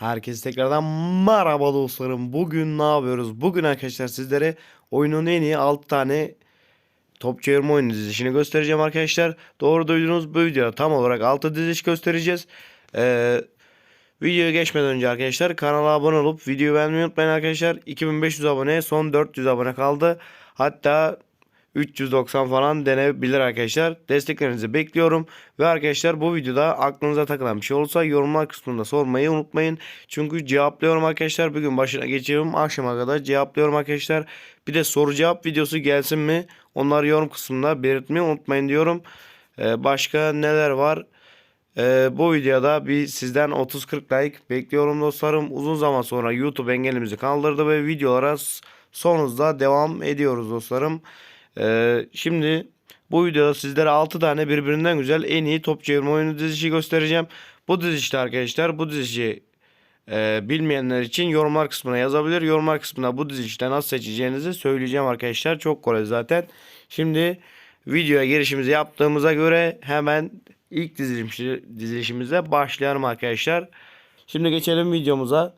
Herkese tekrardan merhaba dostlarım. Bugün ne yapıyoruz? Bugün arkadaşlar sizlere oyunun en iyi 6 tane top çevirme oyunu dizilişini göstereceğim arkadaşlar. Doğru duydunuz bu videoda tam olarak 6 diziliş göstereceğiz. Ee, videoya geçmeden önce arkadaşlar kanala abone olup videoyu beğenmeyi unutmayın arkadaşlar. 2500 abone son 400 abone kaldı. Hatta 390 falan denebilir arkadaşlar. Desteklerinizi bekliyorum. Ve arkadaşlar bu videoda aklınıza takılan bir şey olursa yorumlar kısmında sormayı unutmayın. Çünkü cevaplıyorum arkadaşlar. Bugün başına geçiyorum. Akşama kadar cevaplıyorum arkadaşlar. Bir de soru cevap videosu gelsin mi? Onları yorum kısmında belirtmeyi unutmayın diyorum. Ee, başka neler var? Ee, bu videoda bir sizden 30-40 like bekliyorum dostlarım. Uzun zaman sonra YouTube engelimizi kaldırdı ve videolara son devam ediyoruz dostlarım. Ee, şimdi bu videoda sizlere 6 tane birbirinden güzel en iyi top çevirme oyunu dizisi göstereceğim. Bu dizişte arkadaşlar bu dizisi e, bilmeyenler için yorumlar kısmına yazabilir. Yorumlar kısmına bu dizilişte nasıl seçeceğinizi söyleyeceğim arkadaşlar. Çok kolay zaten. Şimdi videoya girişimizi yaptığımıza göre hemen ilk dizilişimize, dizilişimize başlayalım arkadaşlar. Şimdi geçelim videomuza.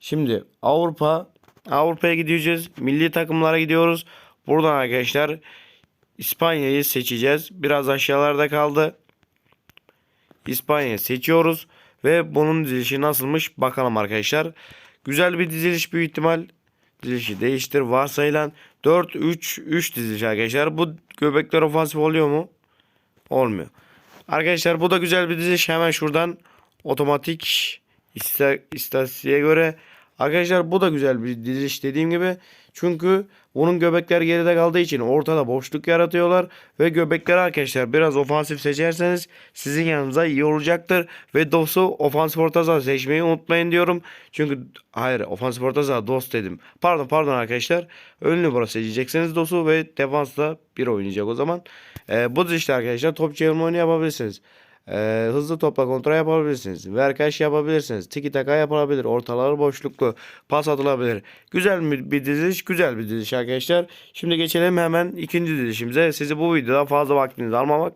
Şimdi Avrupa Avrupa'ya gideceğiz. Milli takımlara gidiyoruz. Buradan arkadaşlar İspanya'yı seçeceğiz. Biraz aşağılarda kaldı. İspanya'yı seçiyoruz. Ve bunun dizilişi nasılmış bakalım arkadaşlar. Güzel bir diziliş büyük ihtimal. Dizilişi değiştir. Varsayılan 4-3-3 diziliş arkadaşlar. Bu göbekler ofansif oluyor mu? Olmuyor. Arkadaşlar bu da güzel bir diziliş. Hemen şuradan otomatik ista- istatistiğe göre Arkadaşlar bu da güzel bir diziliş dediğim gibi. Çünkü onun göbekler geride kaldığı için ortada boşluk yaratıyorlar. Ve göbekleri arkadaşlar biraz ofansif seçerseniz sizin yanınıza iyi olacaktır. Ve DOS'u ofansif orta seçmeyi unutmayın diyorum. Çünkü hayır ofansif orta saha DOS dedim. Pardon pardon arkadaşlar. Ön libero seçeceksiniz DOS'u ve defansla bir oynayacak o zaman. Ee, bu dizilişte arkadaşlar top çevirme oyunu yapabilirsiniz. Ee, hızlı topla kontrol yapabilirsiniz. Verkaç yapabilirsiniz. Tiki taka yapılabilir. Ortaları boşluklu. Pas atılabilir. Güzel bir, bir diziliş. Güzel bir diziliş arkadaşlar. Şimdi geçelim hemen ikinci dizilişimize. Sizi bu videoda fazla vaktinizi almamak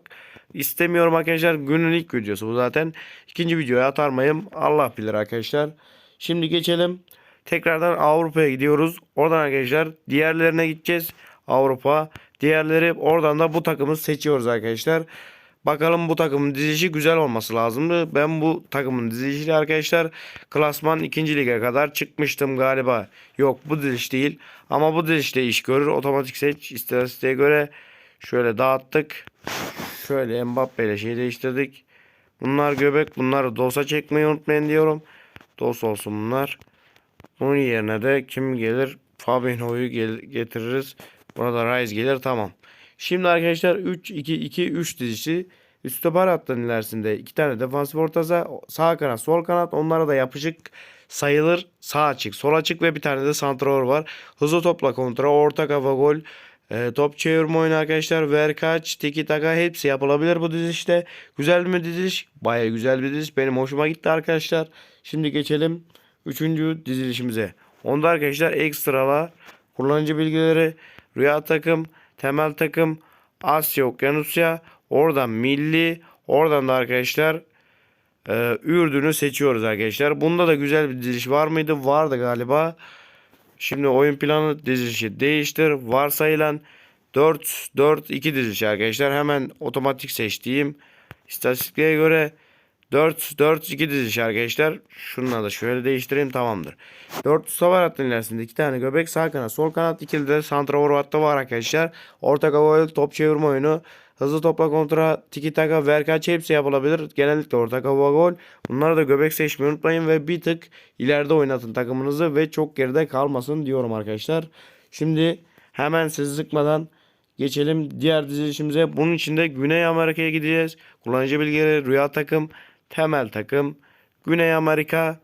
istemiyorum arkadaşlar. Günün ilk videosu bu zaten. İkinci videoya atar mıyım? Allah bilir arkadaşlar. Şimdi geçelim. Tekrardan Avrupa'ya gidiyoruz. Oradan arkadaşlar diğerlerine gideceğiz. Avrupa. Diğerleri oradan da bu takımı seçiyoruz arkadaşlar. Bakalım bu takımın dizilişi güzel olması lazımdı. Ben bu takımın dizilişiyle arkadaşlar klasman 2. lige kadar çıkmıştım galiba. Yok bu diziliş değil. Ama bu dizilişte iş görür. Otomatik seç istatistiğe göre şöyle dağıttık. Şöyle Mbappe ile şey değiştirdik. Bunlar göbek. Bunları DOS'a çekmeyi unutmayın diyorum. DOS olsun bunlar. Bunun yerine de kim gelir? Fabinho'yu getiririz. Buna da Rice gelir tamam. Şimdi arkadaşlar 3-2-2-3 dizisi. Üst stoper hattının ilerisinde iki tane defansif orta saha, sağ kanat, sol kanat. Onlara da yapışık sayılır. Sağ açık, sol açık ve bir tane de santrafor var. Hızlı topla kontra, orta kafa gol. e, top çevirme oyunu arkadaşlar. Verkaç, tiki taka hepsi yapılabilir bu dizilişte. Güzel mi diziliş? Baya güzel bir diziliş. Benim hoşuma gitti arkadaşlar. Şimdi geçelim 3. dizilişimize. Onda arkadaşlar ekstrala kullanıcı bilgileri, rüya takım, temel takım, Asya Okyanusya, oradan milli, oradan da arkadaşlar e, Ürdün'ü seçiyoruz arkadaşlar. Bunda da güzel bir diziliş var mıydı? Vardı galiba. Şimdi oyun planı dizilişi değiştir. Varsayılan 4-4-2 dizilişi arkadaşlar. Hemen otomatik seçtiğim istatistiklere göre 4-4-2 diziliş arkadaşlar. Şunları da şöyle değiştireyim tamamdır. 4 savar hattının ilerisinde 2 tane göbek sağ kanat sol kanat ikili de santrafor hattı var arkadaşlar. Orta kafa top çevirme oyunu. Hızlı topla kontra, tiki taka, verkaç hepsi yapılabilir. Genellikle orta kafa gol. Bunları da göbek seçmeyi unutmayın ve bir tık ileride oynatın takımınızı ve çok geride kalmasın diyorum arkadaşlar. Şimdi hemen sizi sıkmadan geçelim diğer dizilişimize. Bunun için de Güney Amerika'ya gideceğiz. Kullanıcı bilgileri, rüya takım, temel takım, Güney Amerika.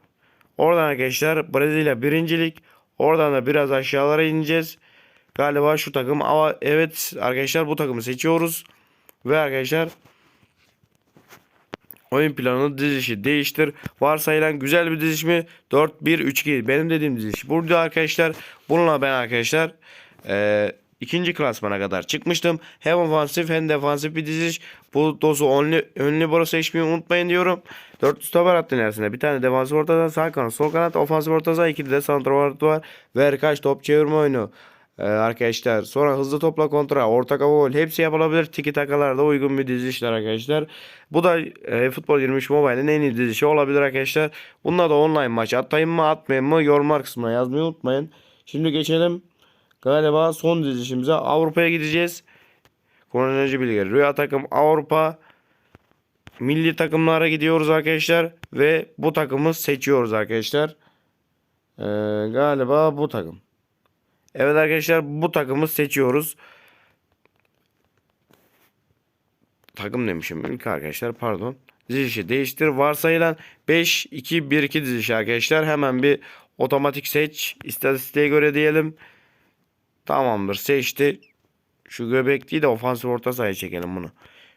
Oradan arkadaşlar Brezilya birincilik. Oradan da biraz aşağılara ineceğiz. Galiba şu takım ama evet arkadaşlar bu takımı seçiyoruz. Ve arkadaşlar oyun planı dizilişi değiştir. Varsayılan güzel bir diziş mi? 4-1-3-2 benim dediğim diziliş. Burada arkadaşlar bununla ben arkadaşlar eee ikinci klasmana kadar çıkmıştım. Hem ofansif hem defansif bir diziliş. Bu dozu önlü, önlü boru seçmeyi unutmayın diyorum. 400 tabar hattın ilerisinde bir tane defansif ortadan sağ kanat sol kanat ofansif ortadan ikili de santrafor hattı var. Ve kaç top çevirme oyunu. Ee, arkadaşlar sonra hızlı topla kontra orta kafa gol hepsi yapılabilir tiki takalarda uygun bir dizilişler arkadaşlar bu da e, futbol 23 mobile'in en iyi dizilişi olabilir arkadaşlar bunda da online maç atayım mı atmayayım mı yorumlar kısmına yazmayı unutmayın şimdi geçelim galiba son dizilişimize Avrupa'ya gideceğiz kronoloji bilgileri rüya takım Avrupa milli takımlara gidiyoruz arkadaşlar ve bu takımı seçiyoruz arkadaşlar Ee, galiba bu takım Evet arkadaşlar bu takımı seçiyoruz. Takım demişim ilk arkadaşlar pardon. Dizilişi değiştir. Varsayılan 5-2-1-2 dizilişi arkadaşlar. Hemen bir otomatik seç. İstatistiğe göre diyelim. Tamamdır seçti. Şu göbek değil de ofansif orta sahaya çekelim bunu.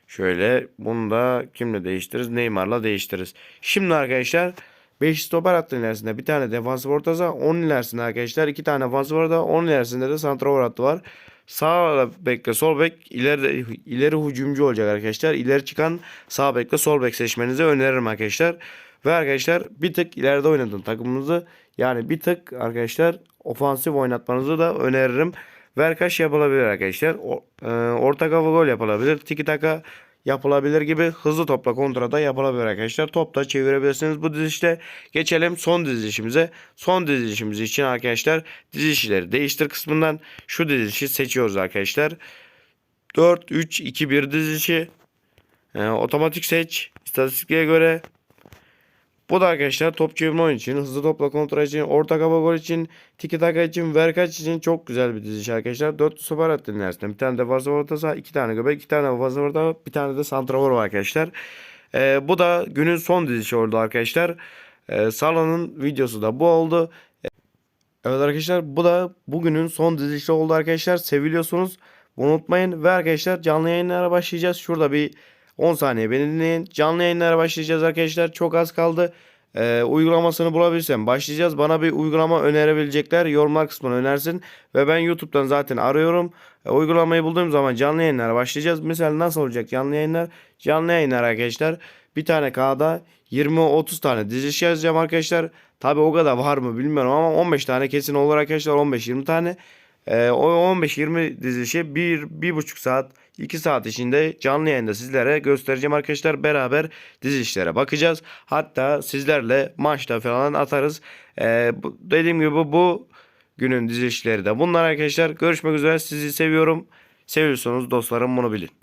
Şöyle bunu da kimle değiştiririz? Neymar'la değiştiririz. Şimdi arkadaşlar 5 stoper hattının ilerisinde bir tane defansif orta saha. 10 ilerisinde arkadaşlar 2 tane defansif orta. 10 ilerisinde de santrafor hattı var. Sağ bekle sol bek ileri, ileri hücumcu olacak arkadaşlar. İleri çıkan sağ bekle sol bek seçmenizi öneririm arkadaşlar. Ve arkadaşlar bir tık ileride oynatın takımınızı. Yani bir tık arkadaşlar ofansif oynatmanızı da öneririm. Verkaç yapılabilir arkadaşlar. E, orta kafa gol yapılabilir. Tiki taka yapılabilir gibi hızlı topla kontrada yapılabilir arkadaşlar. Topta çevirebilirsiniz bu dizilişte. Geçelim son dizilişimize. Son dizilişimiz için arkadaşlar dizilişleri değiştir kısmından şu dizilişi seçiyoruz arkadaşlar. 4 3 2 1 dizilişi. E, otomatik seç. İstatistiklere göre bu da arkadaşlar top çevirme oyun için, hızlı topla kontrol için, orta kafa gol için, tiki taka için, verkaç için çok güzel bir diziliş arkadaşlar. 4 süper hattın ilerisinde. Bir tane defansif orta saha, iki tane göbek, iki tane defansif orta, bir tane de santrafor var arkadaşlar. Ee, bu da günün son dizilişi oldu arkadaşlar. Ee, Salah'ın videosu da bu oldu. Evet arkadaşlar bu da bugünün son dizilişi oldu arkadaşlar. Seviliyorsunuz. Unutmayın. Ve arkadaşlar canlı yayınlara başlayacağız. Şurada bir 10 saniye beni dinleyin. Canlı yayınlara başlayacağız arkadaşlar. Çok az kaldı. Ee, uygulamasını bulabilirsem başlayacağız. Bana bir uygulama önerebilecekler. Yorumlar kısmına önersin. Ve ben YouTube'dan zaten arıyorum. E, uygulamayı bulduğum zaman canlı yayınlara başlayacağız. Mesela nasıl olacak canlı yayınlar? Canlı yayınlar arkadaşlar. Bir tane K'da 20-30 tane diziliş yazacağım arkadaşlar. Tabi o kadar var mı bilmiyorum ama 15 tane kesin olur arkadaşlar. 15-20 tane. Ee, o 15-20 dizilişi 1 1,5 saat 2 saat içinde canlı yayında sizlere göstereceğim arkadaşlar. Beraber dizilişlere bakacağız. Hatta sizlerle maçta falan atarız. Ee, bu, dediğim gibi bu günün dizilişleri de bunlar arkadaşlar. Görüşmek üzere sizi seviyorum. Seviyorsanız dostlarım bunu bilin.